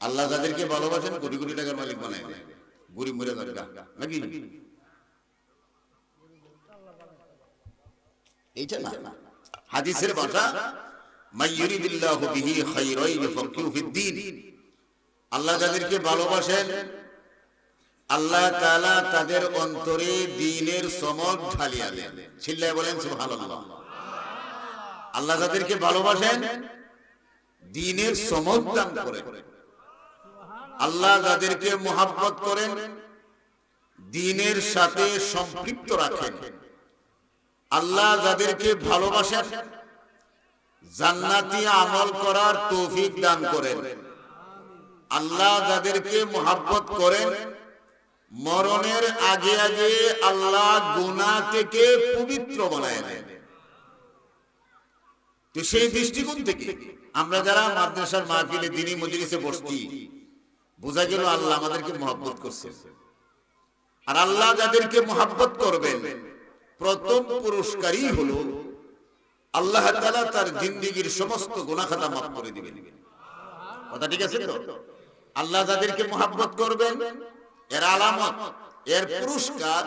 আল্লাহ যাদেরকে ভালোবাসেন কোটি কোটি টাকার মালিক বানায় গরিব মরে দরকার নাকি? এইটা না। হাদিসের ভাষা আল্লাহ যাদেরকে ভালোবাসেন, আল্লাহ তাদের অন্তরে দ্বীনের সমক ঢালিয়া দেন। বলেন আল্লাহ যাদেরকে ভালোবাসেন, দ্বীনের সমক দান করেন। আল্লাহ যাদেরকে মোহাব্বত করেন, দিনের সাথে সম্পৃক্ত রাখেন। আল্লাহ যাদেরকে ভালোবাসেন, জান্নাতি আমল করার তৌফিক দান করেন। আল্লাহ যাদেরকে মোহাব্বত করেন, মরণের আগে আগে আল্লাহ গুনাহ থেকে পবিত্র বানায় দেন। তো সেই দৃষ্টিকোণ থেকে আমরা যারা মাদ্রাসার মাহফিলে দিনী মজলিসে বসছি বোঝা গেল আল্লাহ আমাদেরকে মহব্বত করছেন। আর আল্লাহ যাদেরকে মহাব্বত করবেন প্রথম পুরস্কারই হলো আল্লাহ তালা তার জিন্দিগির সমস্ত গুনাহ-খাতা মাফ করে দিবেন। কথা ঠিক আছে তো? আল্লাহ যাদেরকে মহাব্বত করবেন এর আলামত এর পুরস্কার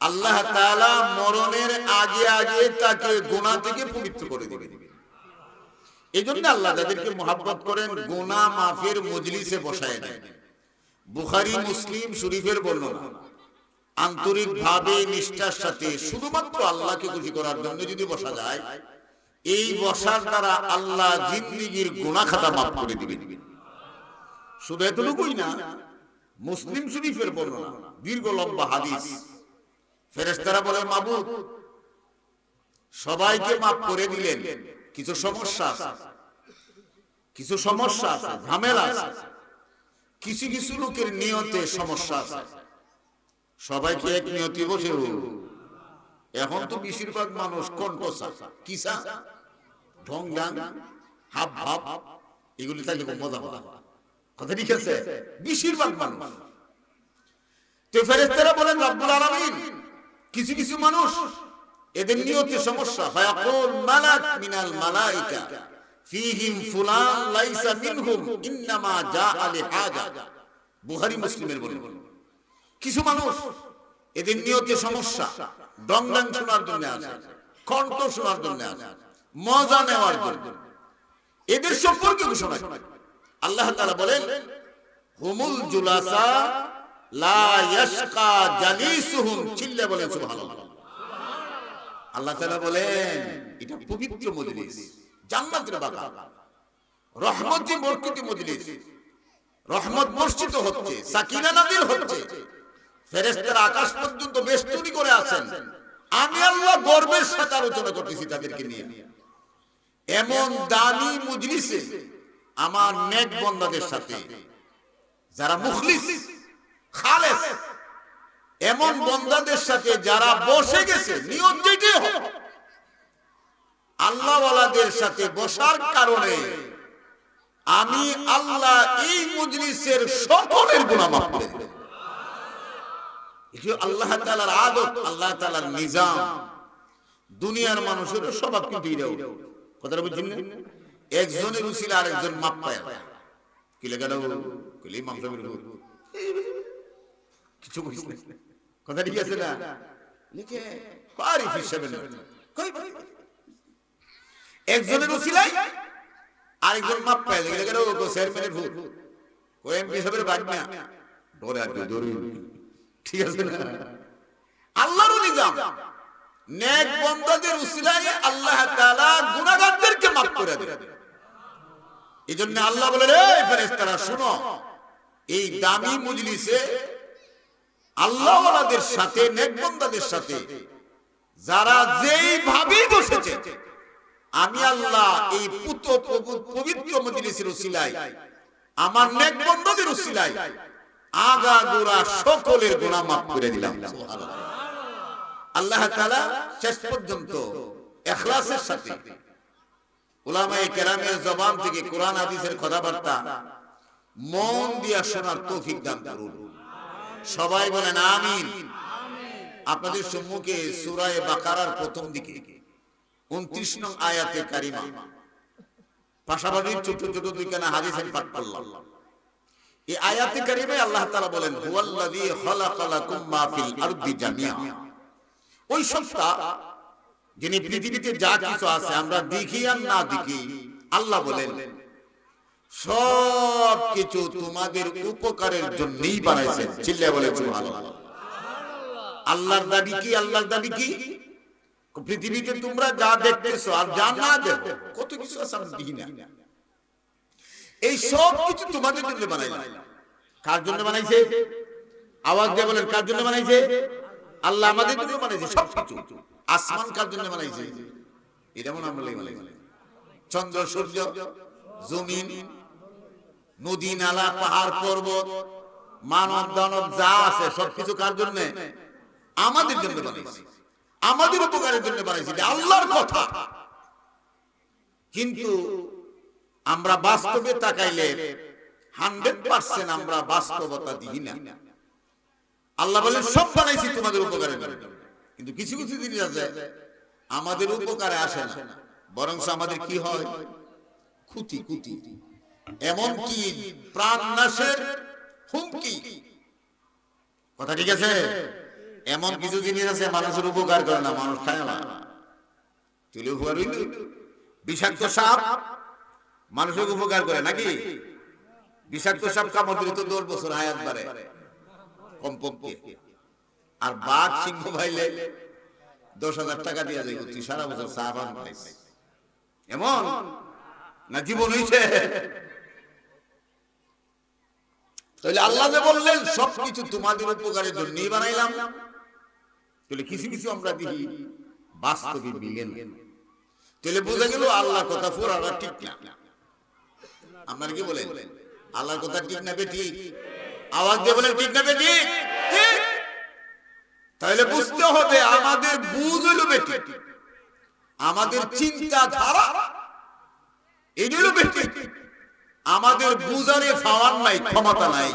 আল্লাহ তাআলা মরণের আগে আগে তাকে গোনা থেকে পবিত্র করে দিবেন। এই জন্য আল্লাহ যাদেরকে মহাব্বত করেন গুনাহ মাফের মজলিসে বসায় দেন। বুখারী মুসলিম শরীফের বর্ণনা। আন্তরিক ভাবে নিষ্ঠার সাথে শুধুমাত্র আল্লাহকে খুশি করার জন্য যদি বসা যায় এই বসার দ্বারা আল্লাহ জিন্দিগির গুনাহ খাতা মাফ করে দিবেন। শুধু এতটুকুই না মুসলিম শরীফের বর্ণনা দীর্ঘ লম্বা হাদিস। ফেরেস্তারা বলে মাবুদ সবাইকে মাফ করে দিলেন। কিছু সমস্যা আছে। কিছু সমস্যা আছে ঝামেলা আছে। কিছু কিছু লোকের নিয়তে সমস্যা আছে। সবাইকে এক নিয়তি বসে এখন তো বেশিরভাগ মানুষ কণ্ঠসা কিসা? ঢং ডাং হাব ভাব এগুলি খুব মজা হবে। কথা ঠিক আছে? বেশিরভাগ মানুষ। তো ফেরেশতারা বলেন রব্বুল আলামিন। কিছু কিছু মানুষ এদের নিয়তে সমস্যা। ফায়াকুল মালাক মিনাল মালাইকা। ফীহিম ফুলান লাইসা মিনহুম, ইন্নামা মুসলিমের কিছু মানুষ এদের সমস্যা। ডংডাং শোনার জন্য আছে কণ্ঠ শোনার জন্য মজা নেওয়ার জন্য। এদের সম্পর্কে ঘোষণা আল্লাহ তাআলা বলেন, হুমুল জুলাসা লা ইয়াশকা জালিসুহুম। চিল্লে বলেন, সুবহানাল্লাহ। আল্লাহ তালা বলেন এটা পবিত্র মজলিস জান্নাতের বাগান। রহমতি বরকতি মজলিস। রহমত বর্ষিত হচ্ছে সাকিনা নাজিল হচ্ছে। ফেরেশতারা আকাশ পর্যন্ত বেষ্টনী করে আছেন। আমি আল্লাহ গর্বের সাথে আলোচনা করতেছি তাদেরকে নিয়ে। এমন দামি মজলিসে আমার নেক বন্দাদের সাথে যারা মুখলিস খালেস এমন বন্দাদের সাথে যারা বসে গেছে নিয়ত যেটাই হোক আল্লাহওয়ালাদের সাথে বসার কারণে আমি আল্লাহ এই মজলিসের সকলের মাফ করে দেব আল্লাহ তাআলার আদত আল্লাহ তালার নিজাম। দুনিয়ার মানুষের স্বভাব কিন্তু এটাও। কথাটা বুঝছেন না? একজনের উসিলা আরেকজন মাপ পায় কি গেল কইলি মাপ কিছু বুঝিস না কথা ঠিক আছে না লিখে পারি হিসাবে না কই একজনের উসিলাই আরেকজন মাপ পায় লেগে গেল ও চেয়ারম্যানের ভূত ও এমপি সাহেবের বাদ না ডরে আর ডরে ঠিক আছে না? আল্লাহর নিজাম। নেক বন্দাদের উসিলায় আল্লাহ তাআলা গুনাহগারদেরকে মাফ করে দেন এজন্য আল্লাহ বলে রে ফেরেশতারা শুনো। এই দামি মজলিসে আল্লাহওয়ালাদের সাথে নেক বন্দাদের সাথে, যারা যেই ভাবে বসেছে, আমি আল্লাহ এই পুত পবিত্র মজলিসের উসিলায় আমার নেক বন্দাদের আগা গোড়া সকলের গুনাহ মাফ করে দিলাম। আল্লাহ তাআলা শেষ পর্যন্ত ইখলাসের সাথে উলামায়ে কেরামের জবান থেকে কোরআন হাদিসের কথাবার্তা মন দিয়া শোনার তৌফিক দান করুন। সবাই বলেন আমিন। আপনাদের সম্মুখে সূরা বাকারার প্রথম দিকে 29 নং আয়াতে কারিমা। পাশাপাশি ছোট ছোট পাঠ এই আয়াতে কারিমে আল্লাহ বলেন ফিল জামিআ। ওই সত্তা যিনি পৃথিবীতে যা কিছু আছে আমরা দেখি আর না দেখি, আল্লাহ বলেন, সব কিছু তোমাদের উপকারের জন্যই বানাইছেন। চিল্লা বলে আল্লাহর দাবি কি? আল্লাহর দাবি কি? পৃথিবীতে তোমরা যা দেখতেছো আর যা না দেখো, কত কিছু আছে এই সব কিছু তোমাদের জন্য বানাইলাম। কার জন্য বানাইছে? আওয়াজ দিয়ে বলেন, কার জন্য বানাইছে? আল্লাহ আমাদের জন্য বানাইছে সব কিছু আসমান কার জন্য বানাইছে? এটা মনে আমরা চন্দ্র, সূর্য, জমিন নদী, নালা, পাহাড় পর্বত মানব দানব যা আছে, সবকিছু কার জন্য? আমাদের জন্য বানাইছে আমাদের উপকারের জন্য বানাইছে এটা আল্লাহর কথা। কিন্তু আমরা বাস্তবে তাকাইলে হান্ড্রেড পার্সেন্ট আমরা বাস্তবতা দিই না। আল্লাহ বলেন, সব বানাইছি তোমাদের উপকারের জন্য। কিন্তু কিছু কিছু জিনিস আছে, আমাদের উপকারে আসে না। বরং আমাদের কি হয়? ক্ষতি ক্ষতি। এমন কি প্রাণ নাশের হুমকি। কথা ঠিক আছে? এমন কিছু জিনিস আছে মানুষের উপকার করে না, মানুষ খায় না। তুলে উপকার বিষাক্ত সাপ মানুষের উপকার করে নাকি? বিষাক্ত সাপ কামড় তো দশ বছর হায়াত বাড়ে কমপক্ষে। আর বাঘ সিংহ ভাইলে দশ হাজার টাকা দিয়ে যায় তুই সারা বছর পান এমন? না জীবন হইছে? তাহলে আল্লাহ যে বললেন সবকিছু তোমাদের উপকারের জন্যই বানাইলাম। তাহলে কিছু কিছু আমরা দেখি বাস্তবে মিলে তাহলে বোঝা গেল আল্লাহ কথা পুরাটা ঠিক না। আপনার কি বলেন? আল্লাহর কথা ঠিক না বে ঠিক আওয়াজ দিয়ে বলেন ঠিক না বে ঠিক। ঠিক তাহলে বুঝতে হবে আমাদের বুঝ হইল বেটি আমাদের চিন্তা ধারা এই হইল বেটি আমাদের বুজারে ফাওয়ার নাই ক্ষমতা নাই।